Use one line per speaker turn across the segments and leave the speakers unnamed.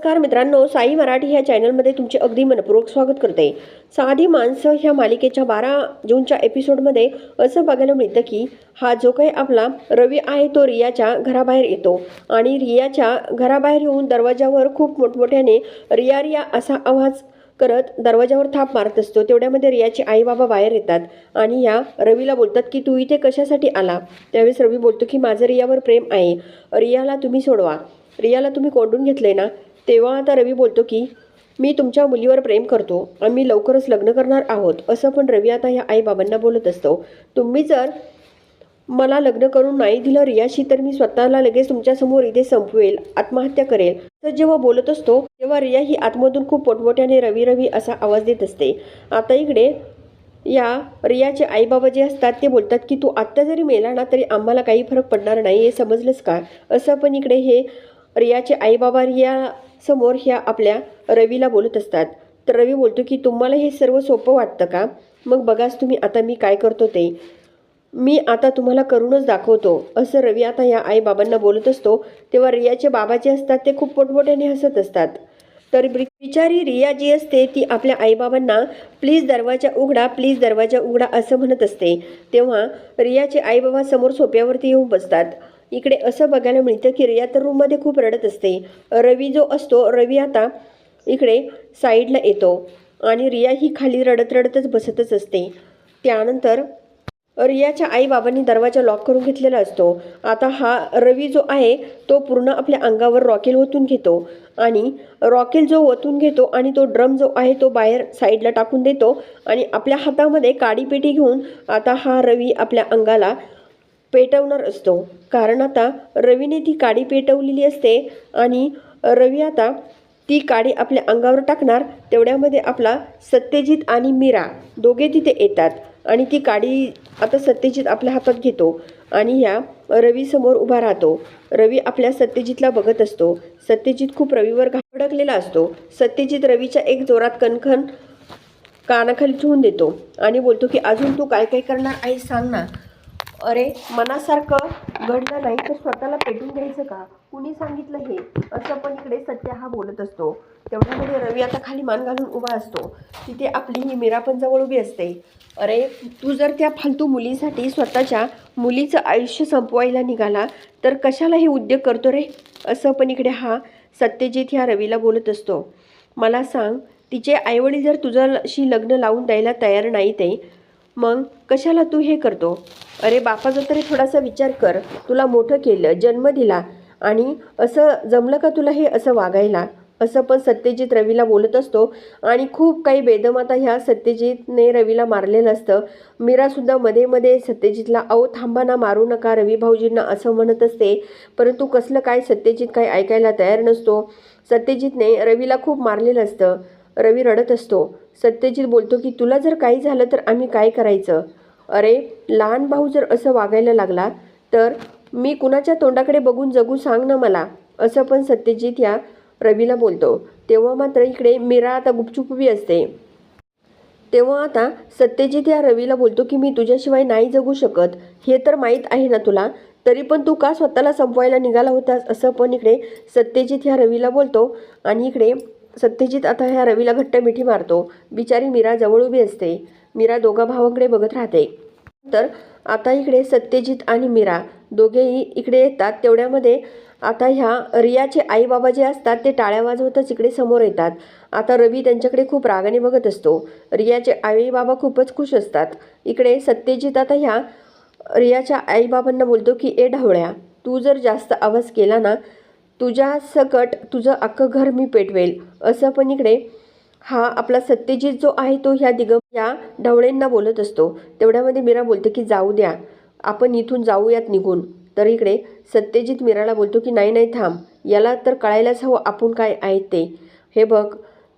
नमस्कार मित्रांनो साई मराठी ह्या चॅनलमध्ये तुमचे अगदी मनपूर्वक स्वागत करते. साधी माणसं ह्या मालिकेच्या बारा जूनच्या एपिसोडमध्ये असं बघायला मिळतं की हा जो काही आपला रवी आहे तो रियाच्या घराबाहेर येतो. आणि रियाच्या घराबाहेर येऊन दरवाजावर खूप मोठमोठ्याने रिया रिया असा आवाज करत दरवाजावर थाप मारत असतो. तेवढ्यामध्ये रियाचे आई बाबा बाहेर येतात आणि या रवीला बोलतात की तू इथे कशासाठी आला? त्यावेळेस रवी बोलतो की माझं रियावर प्रेम आहे. रियाला तुम्ही सोडवा. रियाला तुम्ही कोंडून घेतले ना? तेव्हा आता रवी बोलतो की मी तुमच्या मुलीवर प्रेम करतो. आम्ही लवकरच लग्न करणार आहोत. असं पण रवी आता ह्या आईबाबांना बोलत असतो. तुम्ही जर मला लग्न करून नाही दिलं रियाशी तर मी स्वतःला लगेच तुमच्यासमोर इथे संपवेल आत्महत्या करेल. तर जेव्हा बोलत असतो तेव्हा रिया ही आतमधून खूप पोटमोठ्याने रवी रवी असा आवाज देत असते. आता इकडे या रियाचे आईबाबा जे असतात ते बोलतात की तू आत्ता जरी मेला ना तरी आम्हाला काही फरक पडणार नाही हे समजलंच का? असं पण इकडे हे रियाचे आईबाबा रिया समोर ह्या आपल्या रवीला बोलत असतात. तर रवी बोलतो की तुम्हाला हे सर्व सोपं वाटतं का? मग बघाच तुम्ही आता मी काय करतो ते. मी आता तुम्हाला करूनच दाखवतो. असं रवी आता या आईबाबांना बोलत असतो. तेव्हा रियाचे बाबा जे असतात ते खूप पोटमोठ्याने हसत असतात. तर बिचारी रिया जी असते ती आपल्या आईबाबांना प्लीज दरवाजा उघडा प्लीज दरवाजा उघडा असं म्हणत असते. तेव्हा रियाचे आईबाबा समोर सोप्यावरती येऊन बसतात. इकडे असं बघायला मिळतं की रिया तर रूममध्ये खूप रडत असते. रवी जो असतो रवी आता इकडे साईडला येतो आणि रिया ही खाली रडत रडतच बसतच असते. त्यानंतर रियाच्या आईबाबांनी दरवाजा लॉक करून घेतलेला असतो. आता हा रवी जो आहे तो पूर्ण आपल्या अंगावर रॉकेल ओतून घेतो आणि रॉकेल जो ओतून घेतो आणि तो ड्रम जो आहे तो बाहेर साईडला टाकून देतो आणि आपल्या हातामध्ये काडी पेटी घेऊन आता हा रवी आपल्या अंगाला पेटवणार असतो. कारण आता रवीने ती काडी पेटवलेली असते आणि रवी आता ती काडी आपल्या अंगावर टाकणार तेवढ्यामध्ये आपला सत्यजित आणि मीरा दोघे तिथे येतात आणि ती काडी आता सत्यजित आपल्या हातात घेतो आणि ह्या रवीसमोर उभा राहतो. रवी आपल्या सत्यजितला बघत असतो. सत्यजित खूप रवीवर घाबडकलेला असतो. सत्यजित रवीच्या एक जोरात कणखण कानाखाली ठेवून देतो आणि बोलतो की अजून तू काय काय करणार आहे सांग ना. अरे मनासारखं घडलं नाही तर स्वतःला पेटून द्यायचं का? कुणी सांगितलं हे? असं पण इकडे सत्य हा बोलत असतो. तेवढ्यामध्ये रवी आता खाली मान घालून उभा असतो. तिथे आपली ही मीरा पण जवळ उभी असते. अरे तू जर त्या फालतू मुलीसाठी स्वतःच्या मुलीचं आयुष्य संपवायला निघाला तर कशाला हे उद्योग करतो रे? असं पण इकडे हा सत्यजित ह्या रवीला बोलत असतो. मला सांग तिचे आईवडील जर तुझ्याशी लग्न लावून द्यायला तयार नाही ते मग कशाला तू हे करतो? अरे बापाचा तरी थोडासा विचार कर. तुला मोठं केलं जन्म दिला आणि असं जमलं का तुला हे असं वागायला? असं पण सत्यजित रवीला बोलत असतो आणि खूप काही बेदम आता ह्या सत्यजितने रवीला मारलेलं असतं. मीरासुद्धा मध्ये मध्ये सत्यजितला अहो थांबा ना मारू नका रवी भाऊजींना असं म्हणत असते. परंतु कसलं काय सत्यजित काही ऐकायला तयार नसतो. सत्यजितने रवीला खूप मारलेलं असतं. रवी रडत असतो. सत्यजित बोलतो की तुला जर काही झालं तर आम्ही काय करायचं? अरे लहान भाऊ जर असं वागायला लागला तर मी कुणाच्या तोंडाकडे बघून जगू सांग ना मला. असं पण सत्यजित या रवीला बोलतो. तेव्हा मात्र इकडे मीरा आता गुपचूप उभी असते. तेव्हा आता सत्यजित या रवीला बोलतो की मी तुझ्याशिवाय नाही जगू शकत. हे तर माहीत आहे ना तुला. तरी पण तू का स्वतःला संपवायला निघाला होतास? असं पण इकडे सत्यजित ह्या रवीला बोलतो. आणि इकडे सत्यजित आता ह्या रवीला घट्ट मिठी मारतो. बिचारी मीरा जवळ उभी असते. मीरा दोघा भावांकडे बघत राहते. तर आता इकडे सत्यजित आणि मीरा दोघेही इकडे येतात. तेवढ्यामध्ये आता ह्या रियाचे आई बाबा जे असतात ते टाळ्या वाजवतच इकडे समोर येतात. आता रवी त्यांच्याकडे खूप रागाने बघत असतो. रियाचे आई बाबा खूपच खुश असतात. इकडे सत्यजित आता ह्या रियाच्या आईबाबांना बोलतो की ए ढवळ्या तू जर जास्त आवाज केला ना तुझ्या सकट तुझं अख्खं घर मी पेटवेल. असं पण इकडे हा आपला सत्यजित जो आहे तो ह्या दिगम या ढवळेंना बोलत असतो. तेवढ्यामध्ये मीरा बोलते की जाऊ द्या. आपण इथून जाऊयात निघून. तर इकडे सत्यजित मीराला बोलतो की नाही नाही थांब. याला तर कळायलाच हवं आपण काय आहे ते. हे बघ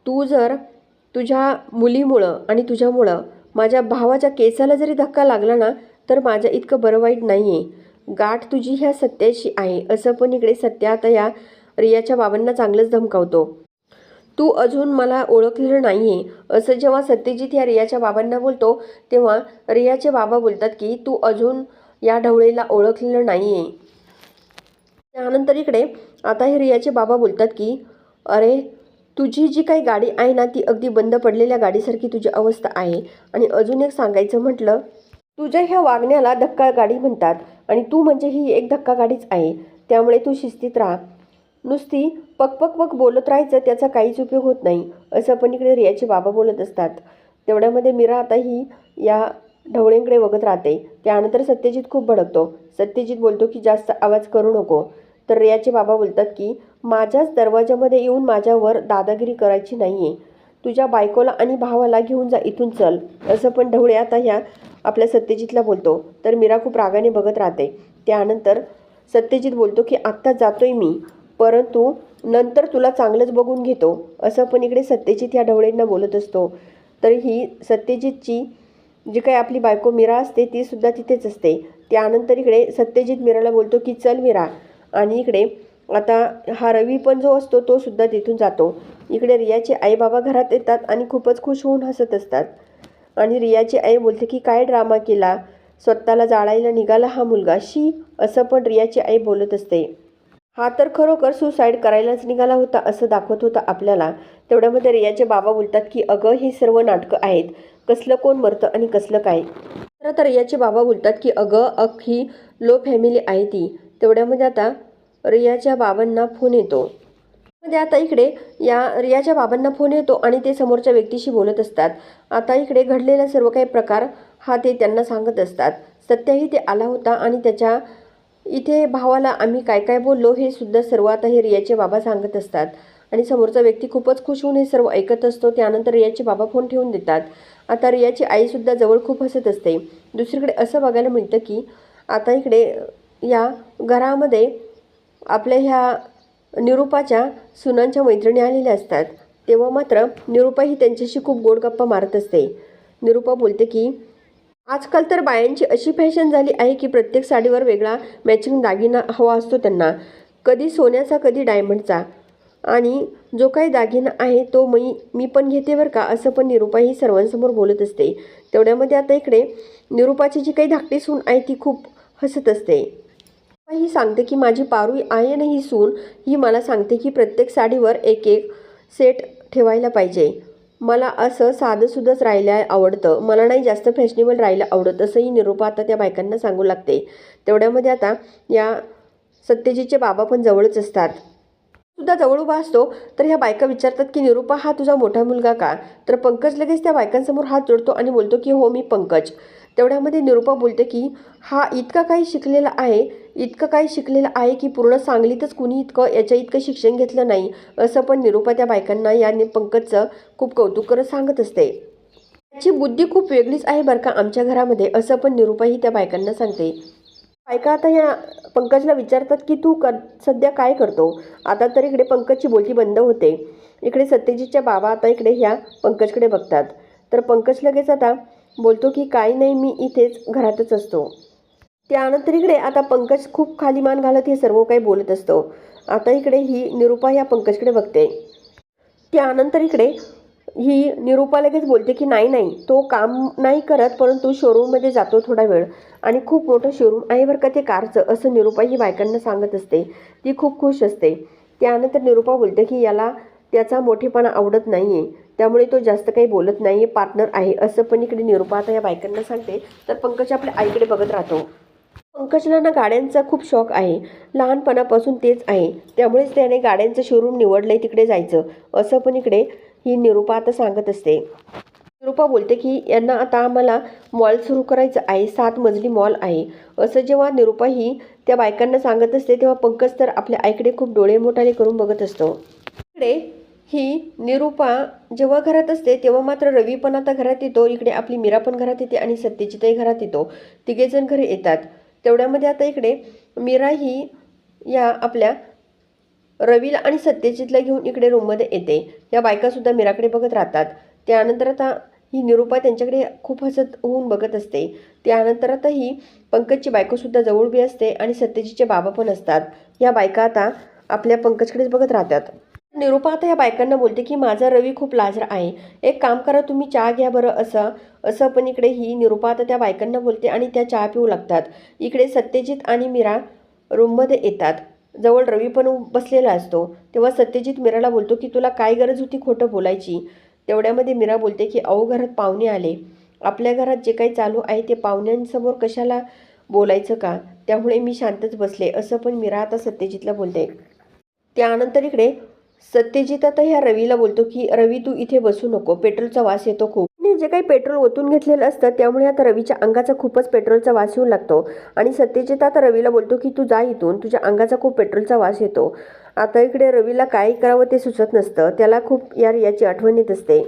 तू जर तुझ्या मुलीमुळं आणि तुझ्यामुळं माझ्या भावाच्या केसाला जरी धक्का लागला ना तर माझ्या इतकं बरं वाईट नाही आहे गाठ तुझी ह्या सत्याशी आहे. असं पण इकडे सत्या आता या रियाच्या बाबांना चांगलंच धमकावतो. तू अजून मला ओळखलेलं नाही आहे असं जेव्हा सत्यजित या रियाच्या बाबांना बोलतो तेव्हा रियाचे बाबा बोलतात की तू अजून या ढवळेला ओळखलेलं नाही आहे त्यानंतर इकडे आता हे रियाचे बाबा बोलतात की अरे तुझी जी काही गाडी आहे ना ती अगदी बंद पडलेल्या गाडीसारखी तुझी अवस्था आहे. आणि अजून एक सांगायचं म्हटलं तुझ्या ह्या वागण्याला धक्का गाडी म्हणतात. आणि तू म्हणजे ही एक धक्का गाडीच आहे. त्यामुळे तू शिस्तीत राहा. नुसती पक पक पक बोलत राहायचं त्याचा काहीच उपयोग होत नाही असं पण इकडे रियाचे बाबा बोलत असतात. तेवढ्यामध्ये मीरा आता ही या ढवळेंकडे बघत राहते. त्यानंतर सत्यजित खूप भडकतो. सत्यजित बोलतो की जास्त आवाज करू नको. तर रियाचे बाबा बोलतात की माझ्याच दरवाजामध्ये येऊन माझ्यावर दादागिरी करायची नाही आहे तुझ्या बायकोला आणि भावाला घेऊन जा इथून चल. असं पण ढवळे आता ह्या आपल्या सत्यजितला बोलतो. तर मीरा खूप रागाने बघत राहते. त्यानंतर सत्यजित बोलतो की आत्ता जातोय मी परंतु नंतर तुला चांगलंच बघून घेतो. असं पण इकडे सत्यजित ह्या ढवळेंना बोलत असतो. तर ही सत्यजितची जी काही आपली बायको मीरा असते तीसुद्धा तिथेच असते. त्यानंतर इकडे सत्यजित मीराला बोलतो की चल मीरा. आणि इकडे आता हा रवी पण जो असतो तो सुद्धा तिथून जातो. इकडे रियाचे आई बाबा घरात येतात आणि खूपच खुश होऊन हसत असतात. आणि रियाची आई बोलते की काय ड्रामा केला? स्वतःला जाळायला निघाला हा मुलगा? शी असं पण रियाची आई बोलत असते. हा तर खरोखर सुसाईड करायलाच निघाला होता असं दाखवत होता आपल्याला. तेवढ्यामध्ये रियाचे बाबा बोलतात की अगं हे सर्व नाटकं आहेत. कसलं कोण मरतं आणि कसलं काय? खरं तर रियाचे बाबा बोलतात की अगं अख्खी लो फॅमिली आहे ती. तेवढ्यामध्ये आता रियाच्या बाबांना फोन येतो. मध्ये आता इकडे या रियाच्या बाबांना फोन येतो आणि ते समोरच्या व्यक्तीशी बोलत असतात. आता इकडे घडलेला सर्व काही प्रकार हा ते त्यांना सांगत असतात. सत्याही ते आला होता आणि त्याच्या इथे भावाला आम्ही काय काय बोललो हे सुद्धा सर्व आता हे रियाचे बाबा सांगत असतात. आणि समोरचा व्यक्ती खूपच खुश होऊन हे सर्व ऐकत असतो. त्यानंतर रियाचे बाबा फोन ठेवून देतात. आता रियाची आईसुद्धा जवळ खूप हसत असते. दुसरीकडे असं बघायला मिळतं की आता इकडे या घरामध्ये आपल्या ह्या निरूपाच्या सुनांच्या मैत्रिणी आलेल्या असतात. तेव्हा मात्र निरूपा ही त्यांच्याशी खूप गोड गप्पा मारत असते. निरुपा बोलते की आजकाल तर बायांची अशी फॅशन झाली आहे की प्रत्येक साडीवर वेगळा मॅचिंग दागिना हवा असतो त्यांना. कधी सोन्याचा कधी डायमंडचा आणि जो काही दागिना आहे तो मी मी पण घेते बरं का? असं पण निरुपा ही सर्वांसमोर बोलत असते. तेवढ्यामध्ये आता इकडे निरूपाची जी काही धाकटी सून आहे ती खूप हसत असते. ही सांगते की माझी पारू आहे नाही ही सून ही मला सांगते की प्रत्येक साडीवर एक एक सेट ठेवायला पाहिजे. मला असं साधंसुधंच राहायला आवडतं. मला नाही जास्त फॅशनेबल राहायला आवडत असंही निरूपा आता त्या बायकांना सांगू लागते. तेवढ्यामध्ये आता या सत्यजितचे बाबा पण जवळच असतात. सुद्धा जवळ उभा असतो तर ह्या बायका विचारतात की निरूपा हा तुझा मोठा मुलगा का? तर पंकज लगेच त्या बायकांसमोर हात जोडतो आणि बोलतो की हो मी पंकज. तेवढ्यामध्ये निरूपा बोलते की हा इतका काही शिकलेला आहे. इतकं काही शिकलेलं आहे की पूर्ण सांगलीतच कुणी इतकं याच्या इतकं शिक्षण घेतलं नाही असं पण निरूपा त्या बायकांना या पंकजचं खूप कौतुक करत सांगत असते. त्याची बुद्धी खूप वेगळीच आहे बरं का आमच्या घरामध्ये असं पण निरुपाही त्या बायकांना सांगते. बायका आता या पंकजला विचारतात की तू कर सध्या काय करतो? आता तर इकडे पंकजची बोलती बंद होते. इकडे सत्यजितच्या बाबा आता इकडे ह्या पंकजकडे बघतात. तर पंकज लगेच आता बोलतो की काही नाही मी इथेच घरातच असतो. त्यानंतर इकडे आता पंकज खूप खाली मान घालत हे सर्व काही बोलत असतो. आता इकडे ही निरूपा या पंकजकडे बघते. त्यानंतर इकडे ही निरूपा लगेच बोलते की नाही नाही तो काम नाही करत परंतु शोरूममध्ये जातो थोडा वेळ. आणि खूप मोठं शोरूम आहे बरं का ते कारचं असं निरूपा ही बायकांना सांगत असते. ती खूप खुश असते. त्यानंतर निरूपा बोलते की याला त्याचा मोठेपणा आवडत नाही आहे त्यामुळे तो जास्त काही बोलत नाही आहे पार्टनर आहे असं पण इकडे निरुपा आता या बायकांना सांगते. तर पंकज आपल्या आईकडे बघत राहतो. पंकजला ना गाड्यांचा खूप शौक आहे. लहानपणापासून तेच आहे. त्यामुळेच त्याने गाड्यांचं शोरूम निवडलंय तिकडे जायचं. असं पण इकडे ही निरुपा आता सांगत असते. निरुपा बोलते की यांना आता आम्हाला मॉल सुरू करायचं आहे. सात मजली मॉल आहे. असं जेव्हा निरुपा ही त्या बायकांना सांगत असते तेव्हा पंकज तर आपल्या आईकडे खूप डोळे मोठाले करून बघत असतो. इकडे ही निरूपा जेव्हा घरात असते तेव्हा मात्र रवी पण आता घरात येतो. इकडे आपली मीरा पण घरात येते आणि सत्यजितही घरात येतो. तिघेजण घरी येतात. तेवढ्यामध्ये आता इकडे मीरा ही या आपल्या रवीला आणि सत्यजितला घेऊन इकडे रूममध्ये येते. या बायकासुद्धा मीराकडे बघत राहतात. त्यानंतर आता ही निरूपा त्यांच्याकडे खूप हसत होऊन बघत असते. त्यानंतर आता ही पंकजची बायकोसुद्धा जवळ उभी असते आणि सत्यजितचे बाबा पण असतात. या बायका आता आपल्या पंकजकडेच बघत राहतात. निरूपा आता या बायकांना बोलते की माझा रवी खूप लाजर आहे. एक काम करा तुम्ही चहा घ्या बरं असं. असं पण इकडे ही निरूपा आता त्या बायकांना बोलते आणि त्या चहा पिऊ लागतात. इकडे सत्यजित आणि मीरा रूममध्ये येतात. जवळ रवी पण बसलेला असतो. तेव्हा सत्यजित मीराला बोलतो की तुला काय गरज होती खोटं बोलायची? तेवढ्यामध्ये मीरा बोलते की अहो घरात पाहुणे आले. आपल्या घरात जे काही चालू आहे ते पाहुण्यांसमोर कशाला बोलायचं का? त्यामुळे मी शांतच बसले. असं पण मीरा आता सत्यजितला बोलते. त्यानंतर इकडे सत्यजित आता ह्या रवीला बोलतो की रवी तू इथे बसू नको पेट्रोलचा वास येतो खूप. आणि जे काही पेट्रोल ओतून घेतलेलं असतं त्यामुळे आता रवीच्या अंगाचा खूपच पेट्रोलचा वास येऊ लागतो. आणि सत्यजित आता रवीला बोलतो की तू जा इथून तुझ्या अंगाचा खूप पेट्रोलचा वास येतो. आता इकडे रवीला काय करावं ते सुचत नसतं त्याला खूप या रियाची आठवण येत असते.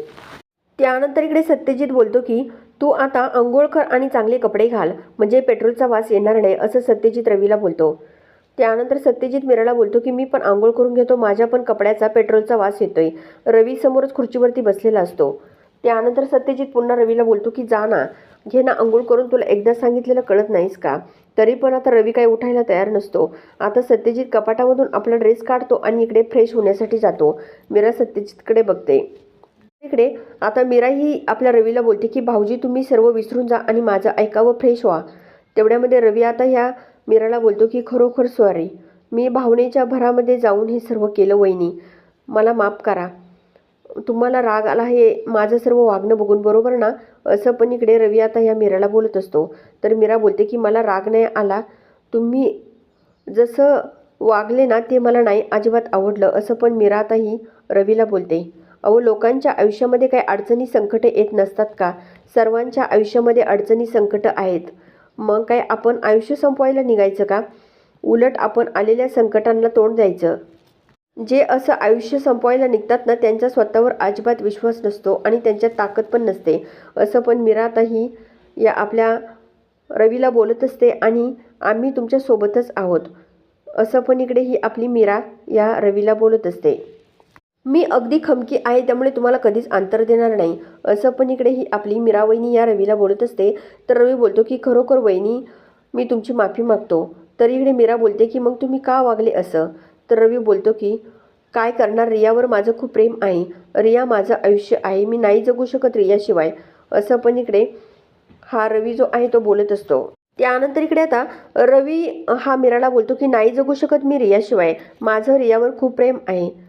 त्यानंतर इकडे सत्यजित बोलतो की तू आता अंघोळ कर आणि चांगले कपडे घाल म्हणजे पेट्रोलचा वास येणार नाही असं सत्यजित रवीला बोलतो. त्यानंतर सत्यजित मीराला बोलतो की मी पण आंघोळ करून घेतो. माझ्या पण कपड्याचा पेट्रोलचा वास येतोय. रवी समोरच खुर्चीवरती बसलेला असतो. त्यानंतर सत्यजित पुन्हा रवीला बोलतो की जा ना. घे ना आंघोळ करून. तुला एकदा सांगितलेलं कळत नाहीस का? तरी पण आता रवी काही उठायला तयार नसतो. आता सत्यजित कपाटामधून आपला ड्रेस काढतो आणि इकडे फ्रेश होण्यासाठी जातो. मीरा सत्यजितकडे बघते. इकडे आता मीरा ही आपल्या रवीला बोलते की भाऊजी तुम्ही सर्व विसरून जा आणि माझं ऐकावं फ्रेश व्हा. तेवढ्यामध्ये रवी आता ह्या मीराला बोलतो की खरोखर सॉरी मी भावनेच्या भरामध्ये जाऊन हे सर्व केलं वहिनी. मला माफ करा. तुम्हाला राग आला हे माझं सर्व वागणं बघून बरोबर ना? असं पण इकडे रवी आता ह्या मीराला बोलत असतो. तर मीरा बोलते की मला राग नाही आला. तुम्ही जसं वागले ना ते मला नाही अजिबात आवडलं. असं पण मीरा आता ही रवीला बोलते. अहो लोकांच्या आयुष्यामध्ये काही अडचणी संकटं येत नसतात का? सर्वांच्या आयुष्यामध्ये अडचणी संकटं आहेत. मग काय आपण आयुष्य संपवायला निघायचं का? उलट आपण आलेल्या संकटांना तोंड द्यायचं. जे असं आयुष्य संपवायला निघतात ना त्यांचा स्वतःवर अजिबात विश्वास नसतो आणि त्यांच्यात ताकद पण नसते. असं पण मीरा या आपल्या रवीला बोलत असते आणि आम्ही तुमच्यासोबतच आहोत. असं पण इकडे ही आपली मीरा या रवीला बोलत असते. मी अगदी खमकी आहे त्यामुळे तुम्हाला कधीच अंतर देणार नाही. असं पण इकडे ही आपली मीरा वहिनी या रवीला बोलत असते. तर रवी बोलतो की खरोखर वहिनी मी तुमची माफी मागतो. तर इकडे मीरा बोलते की मग तुम्ही का वागले असं? तर रवी बोलतो की काय करणार रियावर माझं खूप प्रेम आहे. रिया माझं आयुष्य आहे. मी नाही जगू शकत रियाशिवाय. असं पण इकडे हा रवी जो आहे तो बोलत असतो. त्यानंतर इकडे आता रवी हा मीराला बोलतो की नाही जगू शकत मी रियाशिवाय. माझं रियावर खूप प्रेम आहे.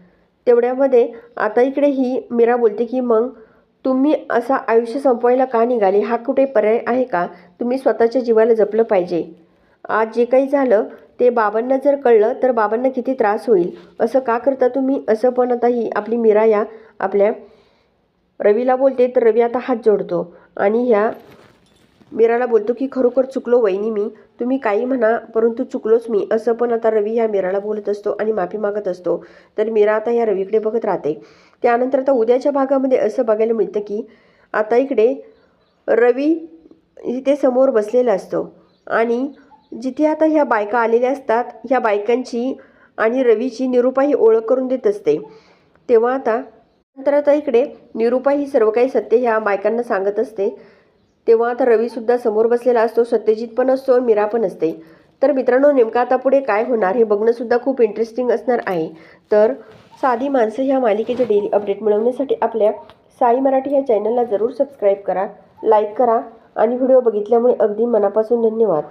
तेवढ्यामध्ये आता इकडे ही मीरा बोलते की मग तुम्ही असा आयुष्य संपवायला का निघाले? हा कुठे पर्याय आहे का? तुम्ही स्वतःच्या जीवाला जपलं पाहिजे. आज जे काही झालं ते बाबांना जर कळलं तर बाबांना किती त्रास होईल. असं का करता तुम्ही? असं पण आता ही आपली मीरा या आपल्या रवीला बोलते तर रवी आता हात जोडतो. आणि ह्या मीराला बोलतो की खरोखर चुकलो वहिनी मी. तुम्ही काही म्हणा परंतु चुकलोच मी. असं पण आता रवी ह्या मीराला बोलत असतो आणि माफी मागत असतो. तर मीरा आता ह्या रवीकडे बघत राहते. त्यानंतर आता उद्याच्या भागामध्ये असं बघायला मिळतं की आता इकडे रवी इथे समोर बसलेला असतो. आणि जिथे आता ह्या बायका आलेल्या असतात ह्या बायकांची आणि रवीची निरूपा ही ओळख करून देत असते. तेव्हा आता नंतर आता इकडे निरूपा ही सर्व काही सत्य ह्या बायकांना सांगत असते. तेव्हा आता रवीसुद्धा समोर बसलेला असतो सत्यजित पण असतो मीरा पण असते. तर मित्रांनो नेमकं आता पुढे काय होणार हे बघणंसुद्धा खूप इंटरेस्टिंग असणार आहे. तर साधी माणसं ह्या मालिकेचे डेली अपडेट मिळवण्यासाठी आपल्या साई मराठी ह्या चॅनलला जरूर सबस्क्राईब करा लाईक करा आणि व्हिडिओ बघितल्यामुळे अगदी मनापासून धन्यवाद.